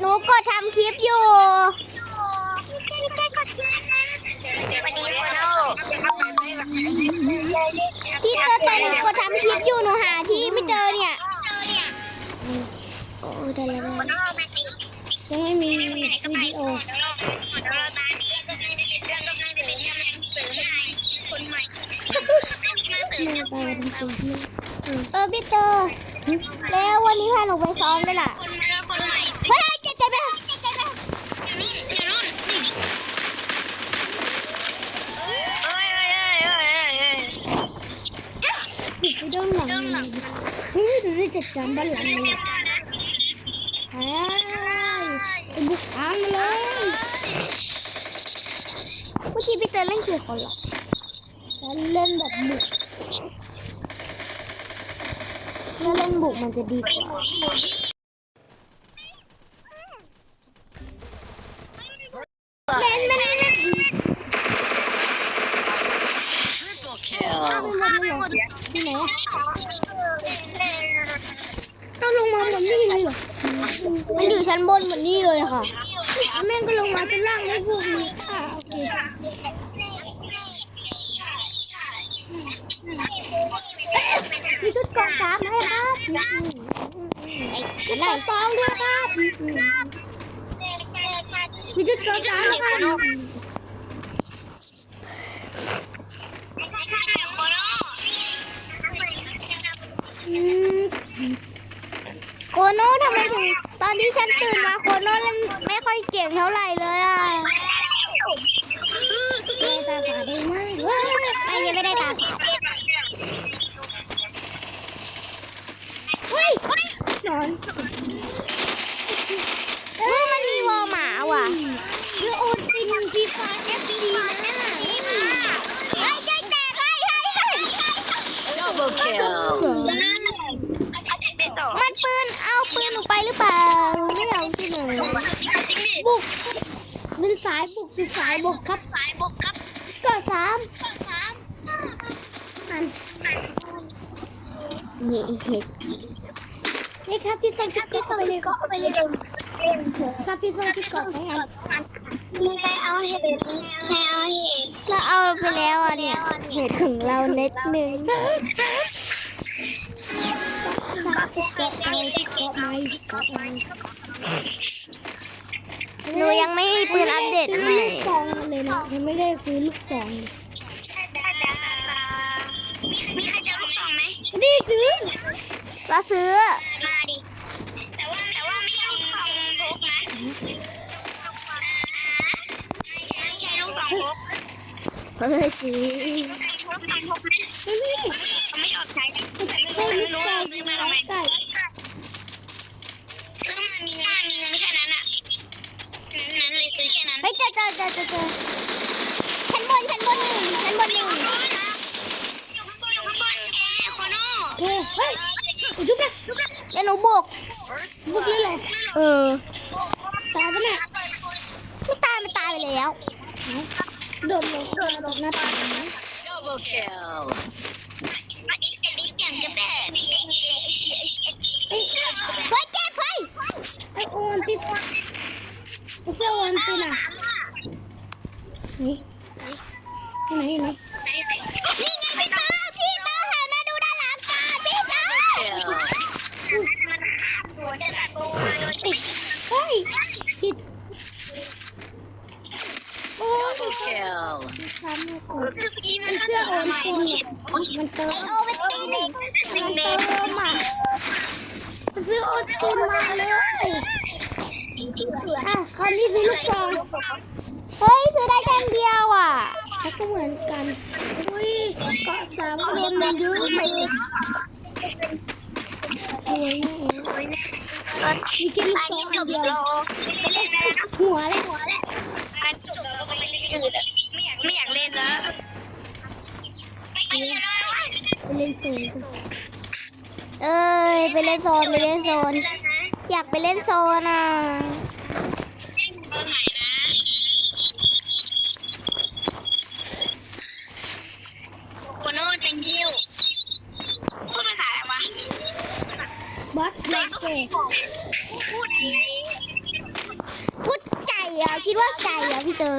หนูกดทำคลิปอยู่พี่เตอร์ตอนหนูกดทำคลิปอยู่หนูหาที่ไม่เจอเนี่ยโอ้ได้แล้วยังไม่มีวิดีโอเออพี่เตอร์แล้ววันนี้พาหนูไปซ้อมด้วยล่ะเฮ้ยเจ็บใจไหมไป ด้านหลังเฮ้ยดูดิจัดการบ้านหลังเลยเฮ้ยไปบุกทางมาเลยเมื่อกี้พี่เตอร์เล่นเกี่คนหรอจะเล่นแบบบุกถ้าเล่นบุกมันจะดีกว่า เล่นไม่ได้เล่น Triple ข้าม kill. ไปหมดเลยเหรอ ที่ไหนต้องลงมาหมดนี่เลยเหรอ มันอยู่ชั้นบนหมดนี่เลยค่ะแม่งก็ลงมาชั้นล่างได้พวกนี้ค่ะโอเคมีชุดกองสาไหมครับชุดเกองสองด้วยครับมีชุดกองสามแล้วครับ นที่ฉันตื่นมาโคโน่เล่นไม่ค่อยเก่งเท่าไหร่เลยอะไม่ตาฝาดได้ไหมเว้ยไม่ยังไม่ได้ตาฝาดเฮ้ยนอนเออมันมีวอลหมาว่ะคือโอนตินฟีฟาเอฟดีนะเฮ้ยใจแตกเฮ้ยเฮ้ยเฮ้ย Double kill. มันปืนเอาปืนหนูไปหรือเปล่า บุกเป็นสายบุกเป็นสายบุกครับสายบุกครับก็สามอันนี่เห็ดนี่ครับพี่ส่งชุดเกาะไปเลยเกาะไปเลยครับพี่ส่งชุดเกาะไปอันมีใครเอาเห็ดใครเอาเห็ดเราเอาไปแล้วอะเนี่ยเห็ดของเราเน็ตหนึ่งครับชุดเกาะไปชุดเกาะไปชุดเกาะไปห นูยังไม่มีปืนอัปเดตใหม่ลูกซองมาเลยนะยังไม่ได้ซื้อลูกซองมีใครจะเอลูกซองไหมไม่ได้ซื้อเราซื้อ มาดิ แต่ว่าแต่ว่าไม่ใช่ลูกซองพกนะไม่ใช่ลูกซองพกเฮ้ยจีลูกซองพกไหมไม่ได้เขาไม่ชอบใช้กันใช่ลูกซองซื้อมาทำไม อเจอเจอเจอเจอชั้นบนชั้นบนหนึ่งชั้นบนหนึ่งอยู่ข้างบนอยู่ข้างบนแกโคโน่เฮ้ยเฮ้ยจุ๊บนะเดี๋ยวหนูบุกบกเลยเหรอเออตายปะเนี่ยไม่ตายไม่ตายไปแล้วโดนลงโดนตกหน้าต่าง Double kill. อันนี้เป็นลิฟต์อย่างจะแบ เอ้ย เฮ้ยเจ็บเฮ้ย ไอโอนที่กูเสื้อวันตัวน่ะ นี่ไหนไหนนี่ไงพี่เตอร์พี่เตอร์หันมาดูด้านหลังกันพี่เตอร์ Kill. ตัวจะสัตว์ตัวโดยที่เฮ้ยผิดโอ้ย Double kill. ทำมาก่อนเสื้อโอนตัวเนี่ยมันเติมโอ้เป็นตีนมันเติมอะซื้อโอนตินมาเลยอะคราวนี้ซื้อลูกซองเฮ้ยซื้อได้แค่เดียวอะ แล้วก็เหมือนกัน อุ้ยเกาะสามโดนมันเยอะเลยสวยแน่มีแค่ลูกอันซอนี้งจอันบเดียวโลยหัวเลยอันจบแล้วก็ไปเล่นอื่นอะไม่อยากไม่อยากเล่นแล้วไม่อยากเล่นแล้วไปเล่นโซนกันเอ้ยไปเล่นโซนไปเล่นโซน อยากไปเล่นโซนอะ บอสเกตพูดไก่เหรอคิดว่าไก่ะพี่เตอ